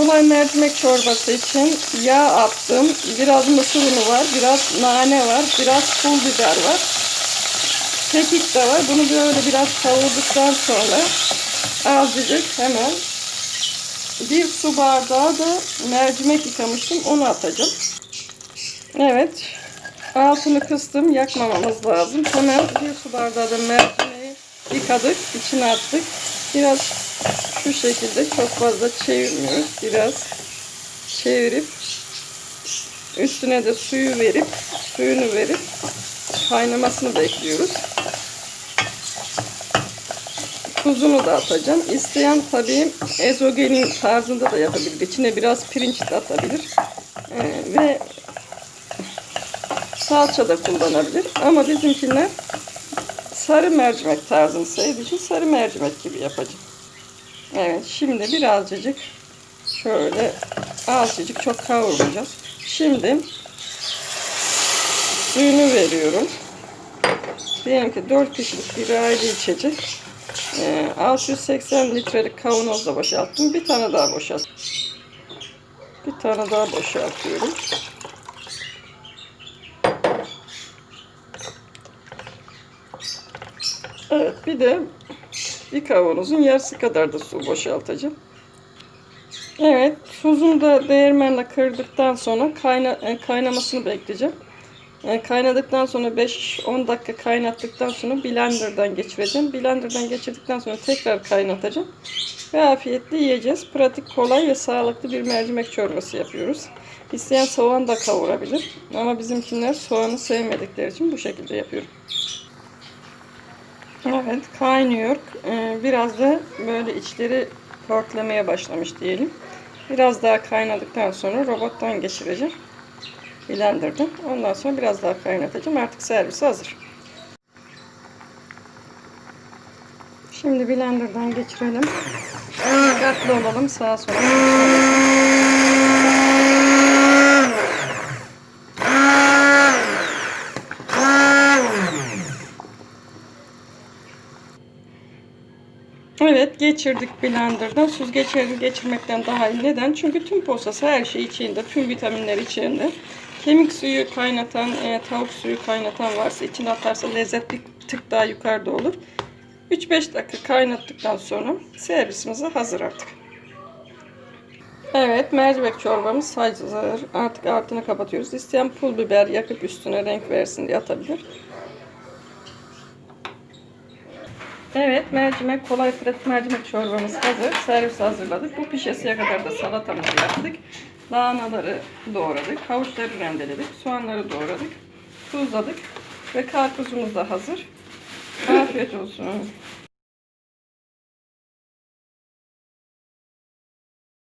Kolay mercimek çorbası için yağ attım. Biraz mısır unu var, biraz nane var, biraz pul biber var. Kekik de var. Bunu böyle biraz kavurduktan sonra azıcık hemen bir su bardağı da mercimek yıkamıştım. Onu atacağım. Evet. Altını kıstım. Yakmamamız lazım. Hemen bir su bardağı da mercimeği yıkadık. içine attık. Biraz şu şekilde çok fazla çevirmiyoruz. Biraz çevirip üstüne de suyu verip suyunu verip kaynamasını bekliyoruz. Tuzunu da atacağım. İsteyen tabii ezogelin tarzında da yapabilir. İçine biraz pirinç de atabilir. Ee, ve salça da kullanabilir. Ama bizimkiler sarı mercimek tarzını sevdiği sarı mercimek gibi yapacağım. Evet şimdi birazcık şöyle azıcık çok kavurmayacağız. Şimdi suyunu veriyorum. Diyelim ki 4 kişilik bir aile içecek. Ee, 680 litrelik kavanozda boşalttım. Bir tane daha boşalttım. Bir tane daha boşaltıyorum. Evet bir de bir kavanozun yarısı kadar da su boşaltacağım. Evet tuzunu da değirmenle kırdıktan sonra kayna, e, kaynamasını bekleyeceğim. E, kaynadıktan sonra 5-10 dakika kaynattıktan sonra blenderdan geçireceğim. Blenderdan geçirdikten sonra tekrar kaynatacağım. Ve afiyetle yiyeceğiz. Pratik, kolay ve sağlıklı bir mercimek çorbası yapıyoruz. İsteyen soğan da kavurabilir. Ama bizimkiler soğanı sevmedikleri için bu şekilde yapıyorum. Evet kaynıyor. Ee, biraz da böyle içleri tortlamaya başlamış diyelim. Biraz daha kaynadıktan sonra robottan geçireceğim. Blender'dan. Ondan sonra biraz daha kaynatacağım. Artık servis hazır. Şimdi blenderdan geçirelim. Dikkatli olalım sağa sola. Evet geçirdik blenderdan. Süzgeçlerini geçirmekten daha iyi. Neden? Çünkü tüm posası her şey içinde. Tüm vitaminler içinde. Kemik suyu kaynatan, e, tavuk suyu kaynatan varsa içine atarsa lezzet bir tık daha yukarıda olur. 3-5 dakika kaynattıktan sonra servisimize hazır artık. Evet mercimek çorbamız hazır. Artık altını kapatıyoruz. İsteyen pul biber yakıp üstüne renk versin diye atabilir. Evet, mercimek kolay pratik mercimek çorbamız hazır. Servis hazırladık. Bu pişesiye kadar da salatamızı yaptık. Lahanaları doğradık. Havuçları rendeledik. Soğanları doğradık. Tuzladık. Ve karpuzumuz da hazır. Afiyet olsun.